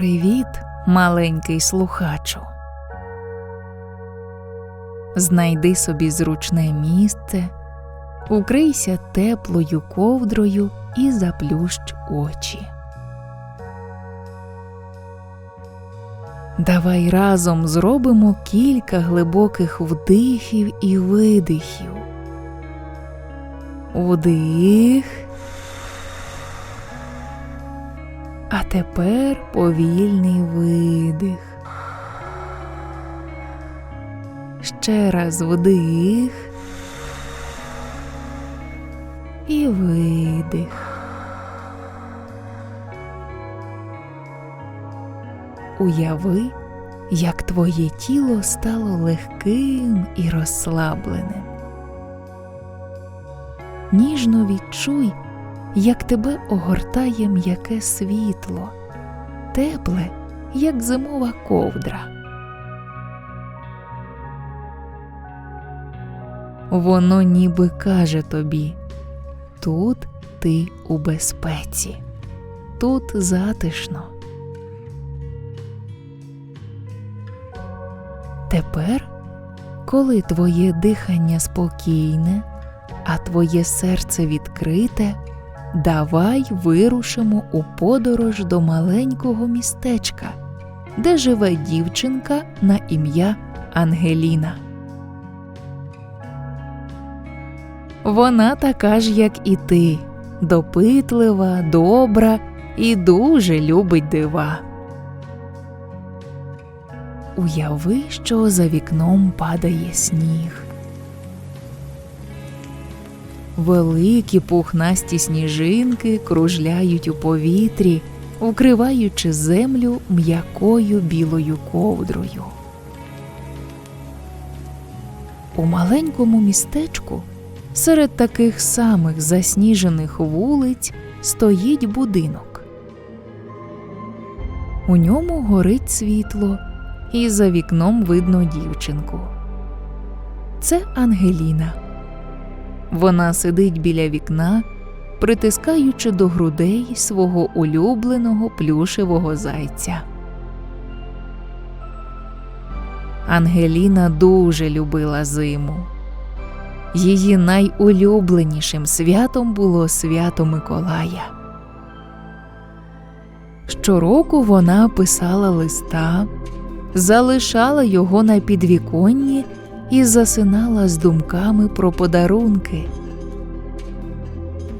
Привіт, маленький слухачу. Знайди собі зручне місце, укрийся теплою ковдрою і заплющ очі. Давай разом зробимо кілька глибоких вдихів і видихів. Вдих. А тепер повільний видих. Ще раз вдих і видих. Уяви, як твоє тіло стало легким і розслабленим. Ніжно відчуй, як тебе огортає м'яке світло, тепле, як зимова ковдра. Воно ніби каже тобі тут ти у безпеці, тут затишно. Тепер, коли твоє дихання спокійне, а твоє серце відкрите, давай вирушимо у подорож до маленького містечка, де живе дівчинка на ім'я Ангеліна. Вона така ж, як і ти, допитлива, добра і дуже любить дива. Уяви, що за вікном падає сніг. Великі пухнасті сніжинки кружляють у повітрі, укриваючи землю м'якою білою ковдрою. У маленькому містечку серед таких самих засніжених вулиць стоїть будинок. У ньому горить світло, і за вікном видно дівчинку. Це Ангеліна. Вона сидить біля вікна, притискаючи до грудей свого улюбленого плюшевого зайця. Ангеліна дуже любила зиму. Її найулюбленішим святом було свято Миколая. Щороку вона писала листа, залишала його на підвіконні і засинала з думками про подарунки.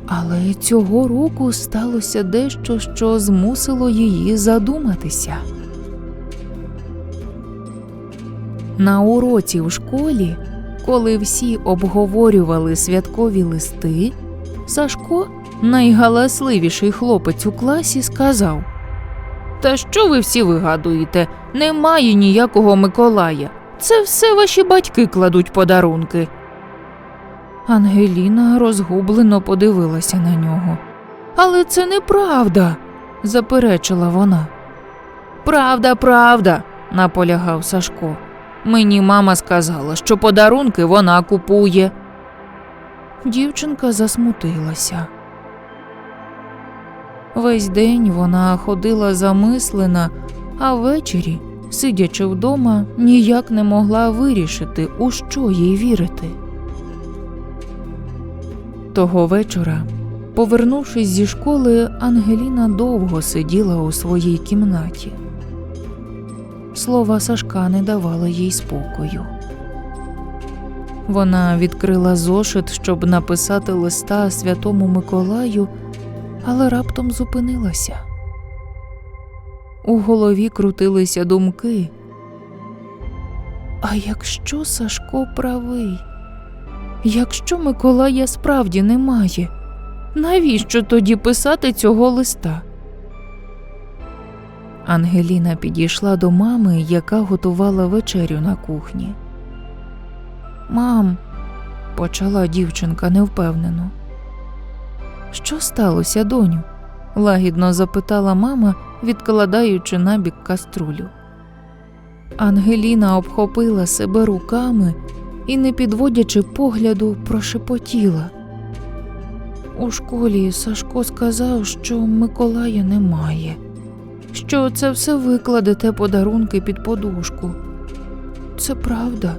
Але цього року сталося дещо, що змусило її задуматися. На уроці в школі, коли всі обговорювали святкові листи, Сашко, найгаласливіший хлопець у класі, сказав Та що ви всі вигадуєте? Немає ніякого Миколая. Це все ваші батьки кладуть подарунки. Ангеліна розгублено подивилася на нього. Але це неправда, заперечила вона. Правда, правда, наполягав Сашко. Мені мама сказала, що подарунки вона купує. Дівчинка засмутилася. Весь день вона ходила замислена, а ввечері сидячи вдома, ніяк не могла вирішити, у що їй вірити. Того вечора, повернувшись зі школи, Ангеліна довго сиділа у своїй кімнаті. Слова Сашка не давали їй спокою. Вона відкрила зошит, щоб написати листа святому Миколаю, але раптом зупинилася. У голові крутилися думки. А якщо Сашко правий? Якщо Миколая справді немає, навіщо тоді писати цього листа? Ангеліна підійшла до мами, яка готувала вечерю на кухні. Мам, почала дівчинка невпевнено. Що сталося, доню? лагідно запитала мама, відкладаючи набік каструлю. Ангеліна обхопила себе руками і, не підводячи погляду, прошепотіла. У школі Сашко сказав, що Миколая немає. що це все викладете подарунки під подушку. Це правда.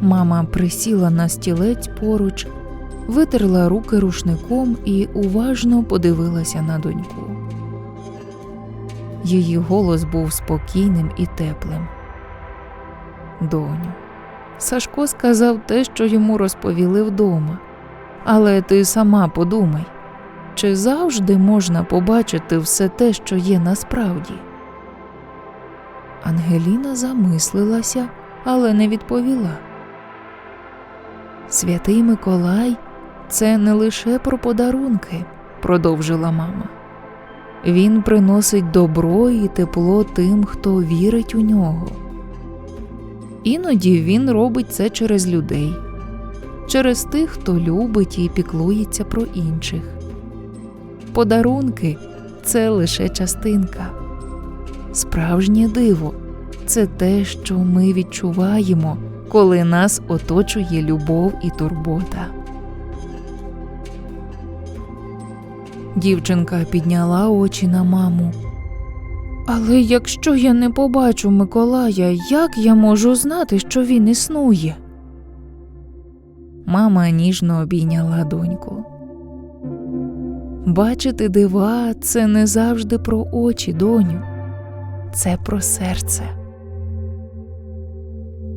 Мама присіла на стілець поруч, витерла руки рушником і уважно подивилася на доньку. Її голос був спокійним і теплим. Доню, Сашко сказав те, що йому розповіли вдома. Але ти сама подумай, чи завжди можна побачити все те, що є насправді? Ангеліна замислилася, але не відповіла. Святий Миколай це не лише про подарунки, продовжила мама. Він приносить добро і тепло тим, хто вірить у нього. Іноді він робить це через людей, через тих, хто любить і піклується про інших. Подарунки це лише частинка. Справжнє диво це те, що ми відчуваємо, коли нас оточує любов і турбота. Дівчинка підняла очі на маму. Але якщо я не побачу Миколая, як я можу знати, що він існує? Мама ніжно обійняла доньку. Бачити дива це не завжди про очі, доню, це про серце.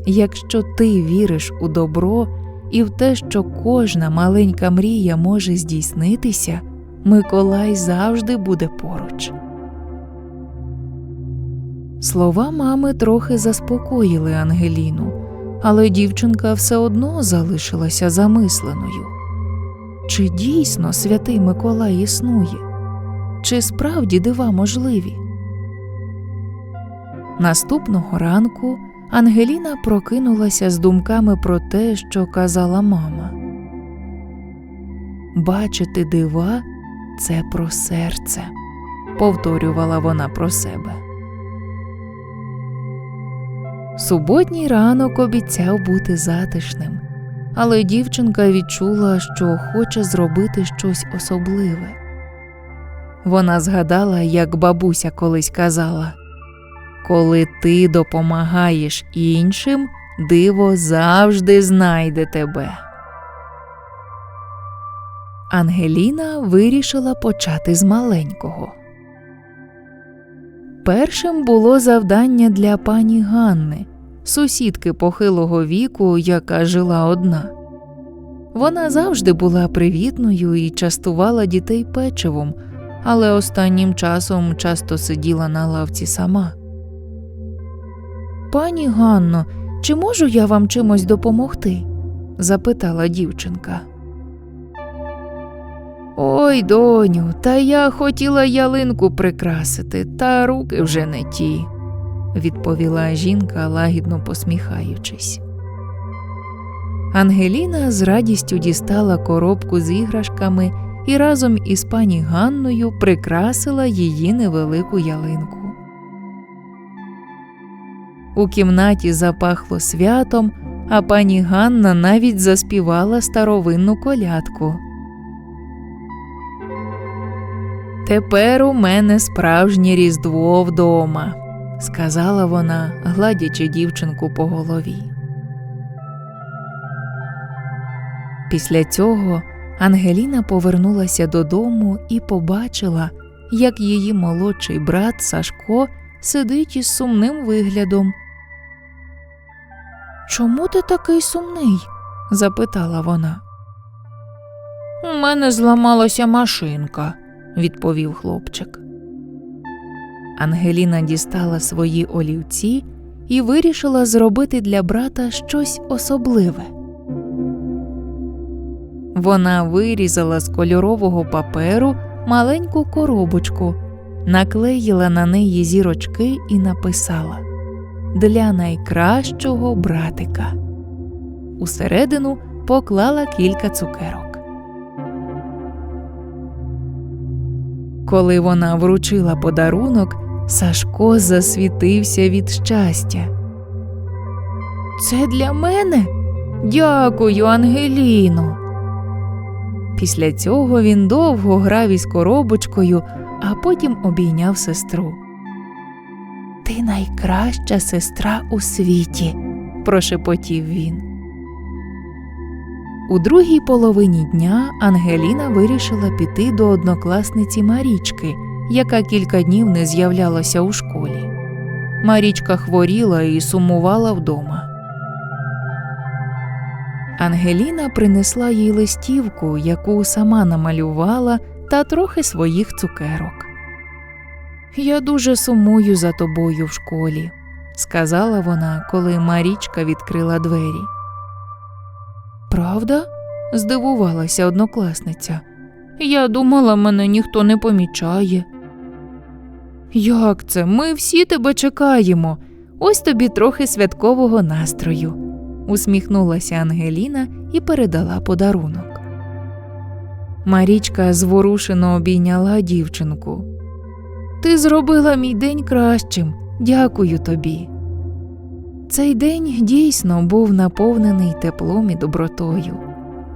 Якщо ти віриш у добро і в те, що кожна маленька мрія може здійснитися, Миколай завжди буде поруч. Слова мами трохи заспокоїли Ангеліну, але дівчинка все одно залишилася замисленою. Чи дійсно святий Миколай існує? Чи справді дива можливі? Наступного ранку Ангеліна прокинулася з думками про те, що казала мама. Бачити дива це про серце, повторювала вона про себе. Суботній ранок обіцяв бути затишним, але дівчинка відчула, що хоче зробити щось особливе. Вона згадала, як бабуся колись казала Коли ти допомагаєш іншим, диво завжди знайде тебе. Ангеліна вирішила почати з маленького. Першим було завдання для пані Ганни, сусідки похилого віку, яка жила одна. Вона завжди була привітною і частувала дітей печивом, але останнім часом часто сиділа на лавці сама. Пані Ганно, чи можу я вам чимось допомогти? запитала дівчинка. Ой, доню, та я хотіла ялинку прикрасити, та руки вже не ті, відповіла жінка, лагідно посміхаючись. Ангеліна з радістю дістала коробку з іграшками і разом із пані Ганною прикрасила її невелику ялинку. У кімнаті запахло святом, а пані Ганна навіть заспівала старовинну колядку. Тепер у мене справжнє різдво вдома, сказала вона, гладячи дівчинку по голові. Після цього Ангеліна повернулася додому і побачила, як її молодший брат Сашко сидить із сумним виглядом. Чому ти такий сумний? запитала вона. У мене зламалася машинка, відповів хлопчик. Ангеліна дістала свої олівці і вирішила зробити для брата щось особливе. Вона вирізала з кольорового паперу маленьку коробочку, наклеїла на неї зірочки і написала Для найкращого братика. Усередину поклала кілька цукерок. Коли вона вручила подарунок, Сашко засвітився від щастя. Це для мене? Дякую, Ангеліно. Після цього він довго грав із коробочкою, а потім обійняв сестру. Ти найкраща сестра у світі, прошепотів він. У другій половині дня Ангеліна вирішила піти до однокласниці Марічки, яка кілька днів не з'являлася у школі. Марічка хворіла і сумувала вдома. Ангеліна принесла їй листівку, яку сама намалювала, та трохи своїх цукерок. Я дуже сумую за тобою в школі, сказала вона, коли Марічка відкрила двері. Правда? здивувалася однокласниця. Я думала, мене ніхто не помічає. Як це? Ми всі тебе чекаємо. Ось тобі трохи святкового настрою, усміхнулася Ангеліна і передала подарунок. Марічка зворушено обійняла дівчинку. Ти зробила мій день кращим. Дякую тобі. Цей день дійсно був наповнений теплом і добротою,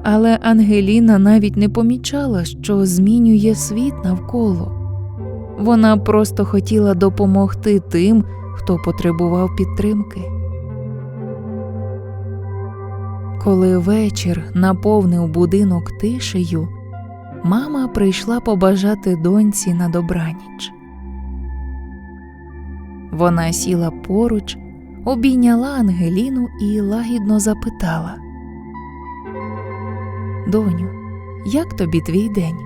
але Ангеліна навіть не помічала, що змінює світ навколо. Вона просто хотіла допомогти тим, хто потребував підтримки. Коли вечір наповнив будинок тишею, мама прийшла побажати доньці на добраніч. Вона сіла поруч, обійняла Ангеліну і лагідно запитала Доню, як тобі твій день?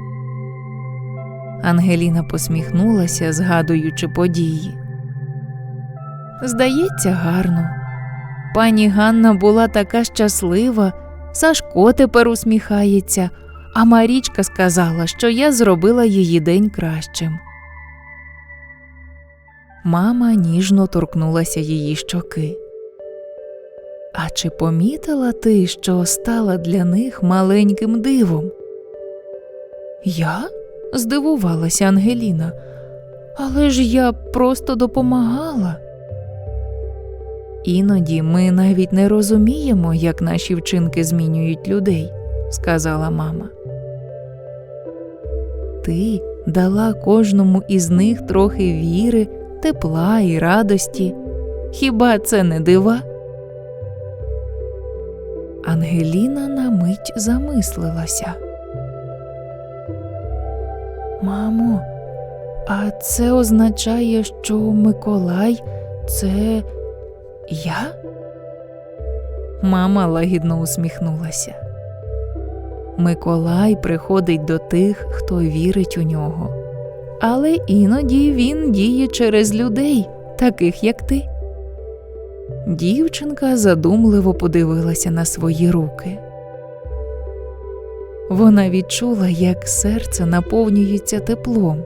Ангеліна посміхнулася, згадуючи події. Здається, гарно. Пані Ганна була така щаслива, Сашко тепер усміхається, а Марічка сказала, що я зробила її день кращим. Мама ніжно торкнулася її щоки. А чи помітила ти, що стала для них маленьким дивом? Я? здивувалася Ангеліна. Але ж я просто допомагала. Іноді ми навіть не розуміємо, як наші вчинки змінюють людей, сказала мама. Ти дала кожному із них трохи віри, тепла і радості. Хіба це не дива? Ангеліна на мить замислилася. Мамо, а це означає, що Миколай це я? Мама лагідно усміхнулася. Миколай приходить до тих, хто вірить у нього, але іноді він діє через людей, таких як ти. Дівчинка задумливо подивилася на свої руки. Вона відчула, як серце наповнюється теплом.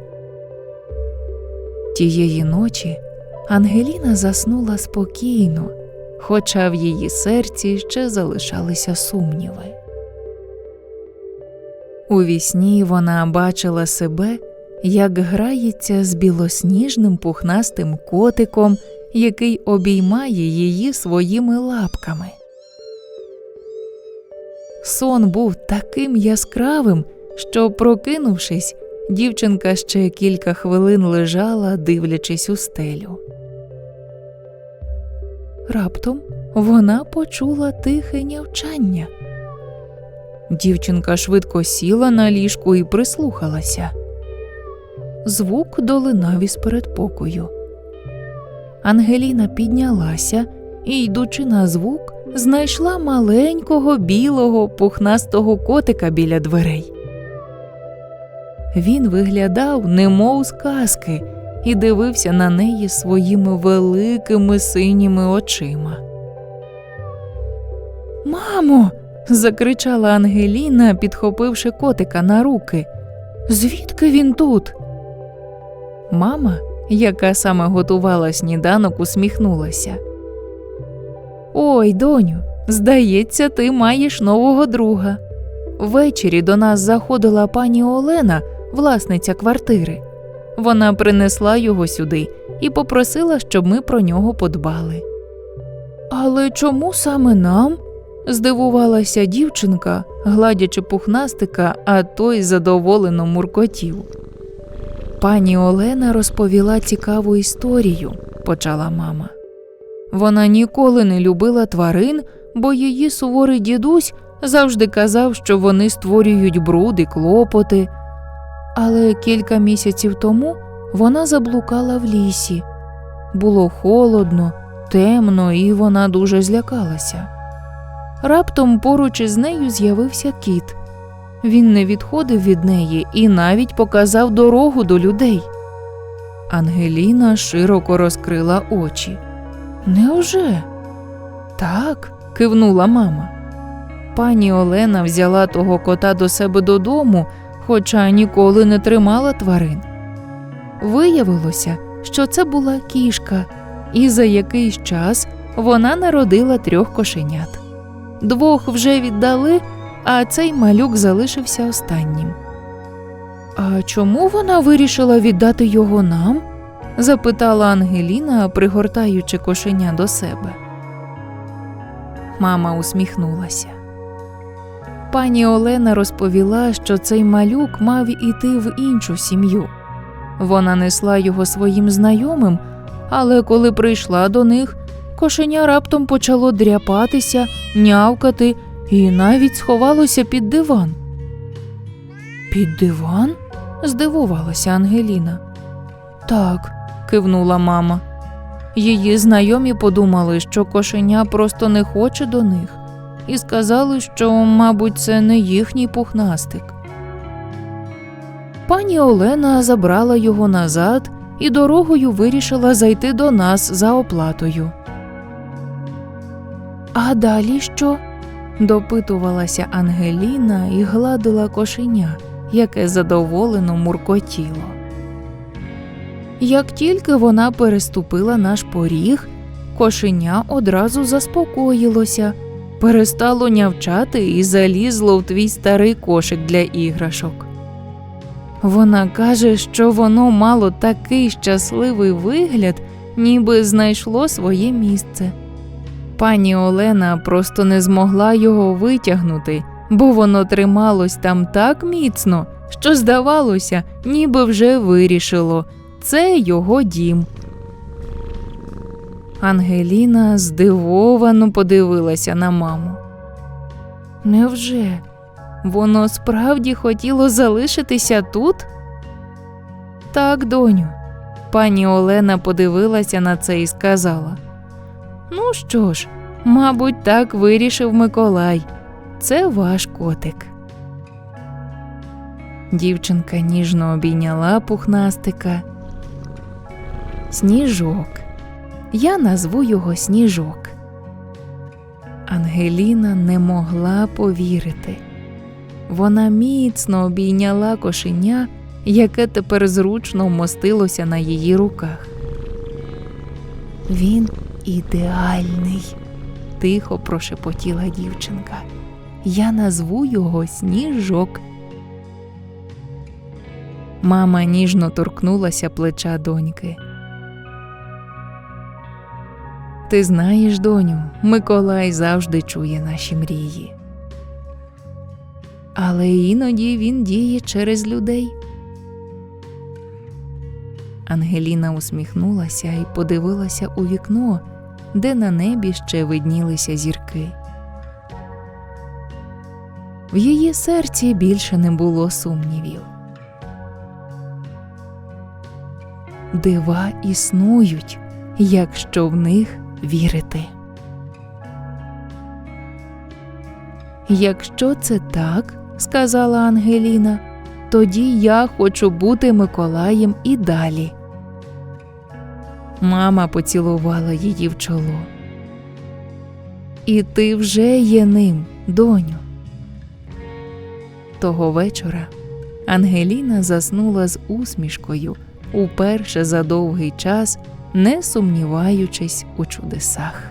Тієї ночі Ангеліна заснула спокійно, хоча в її серці ще залишалися сумніви. У вісні вона бачила себе, як грається з білосніжним пухнастим котиком, який обіймає її своїми лапками. Сон був таким яскравим, що, прокинувшись, дівчинка ще кілька хвилин лежала, дивлячись у стелю. Раптом вона почула тихе нявчання. Дівчинка швидко сіла на ліжку і прислухалася. Звук долинав із передпокою. Ангеліна піднялася і, йдучи на звук, знайшла маленького білого пухнастого котика біля дверей. Він виглядав, немов з казки, і дивився на неї своїми великими синіми очима. Мамо. закричала Ангеліна, підхопивши котика на руки. Звідки він тут? Мама, яка саме готувала сніданок, усміхнулася. Ой, доню, здається, ти маєш нового друга. Ввечері до нас заходила пані Олена, власниця квартири. Вона принесла його сюди і попросила, щоб ми про нього подбали. Але чому саме нам? здивувалася дівчинка, гладячи пухнастика, а той задоволено муркотів. Пані Олена розповіла цікаву історію, почала мама. Вона ніколи не любила тварин, бо її суворий дідусь завжди казав, що вони створюють бруд і клопоти. Але кілька місяців тому вона заблукала в лісі. Було холодно, темно, і вона дуже злякалася. Раптом поруч із нею з'явився кіт. Він не відходив від неї і навіть показав дорогу до людей. Ангеліна широко розкрила очі. Неуже? Так, кивнула мама. Пані Олена взяла того кота до себе додому, хоча ніколи не тримала тварин. Виявилося, що це була кішка, і за якийсь час вона народила трьох кошенят. Двох вже віддали, а цей малюк залишився останнім. А чому вона вирішила віддати його нам? запитала Ангеліна, пригортаючи кошеня до себе. Мама усміхнулася. Пані Олена розповіла, що цей малюк мав іти в іншу сім'ю. Вона несла його своїм знайомим, але коли прийшла до них, кошеня раптом почало дряпатися, нявкати і навіть сховалося під диван. Під диван? здивувалася Ангеліна. Так, кивнула мама. Її знайомі подумали, що кошеня просто не хоче до них, і сказали, що, мабуть, це не їхній пухнастик. Пані Олена забрала його назад і дорогою вирішила зайти до нас за оплатою. А далі що? Допитувалася Ангеліна і гладила кошеня, яке задоволено муркотіло. Як тільки вона переступила наш поріг, кошеня одразу заспокоїлося, перестало нявчати і залізло в твій старий кошик для іграшок. Вона каже, що воно мало такий щасливий вигляд, ніби знайшло своє місце. Пані Олена просто не змогла його витягнути, бо воно трималось там так міцно, що, здавалося, ніби вже вирішило це його дім. Ангеліна здивовано подивилася на маму. Невже воно справді хотіло залишитися тут? Так, доню. Пані Олена подивилася на це і сказала: Ну що ж, мабуть, так вирішив Миколай. Це ваш котик. Дівчинка ніжно обійняла пухнастика. Сніжок. Я назву його сніжок. Ангеліна не могла повірити. Вона міцно обійняла кошеня, яке тепер зручно вмостилося на її руках. Він ідеальний, тихо прошепотіла дівчинка. Я назву його сніжок. Мама ніжно торкнулася плеча доньки. Ти знаєш, доню, Миколай завжди чує наші мрії. Але іноді він діє через людей. Ангеліна усміхнулася і подивилася у вікно, де на небі ще виднілися зірки. В її серці більше не було сумнівів. Дива існують, якщо в них вірити. Якщо це так, сказала Ангеліна, тоді я хочу бути Миколаєм і далі. Мама поцілувала її в чоло. І ти вже є ним, доню. Того вечора Ангеліна заснула з усмішкою уперше за довгий час, не сумніваючись у чудесах.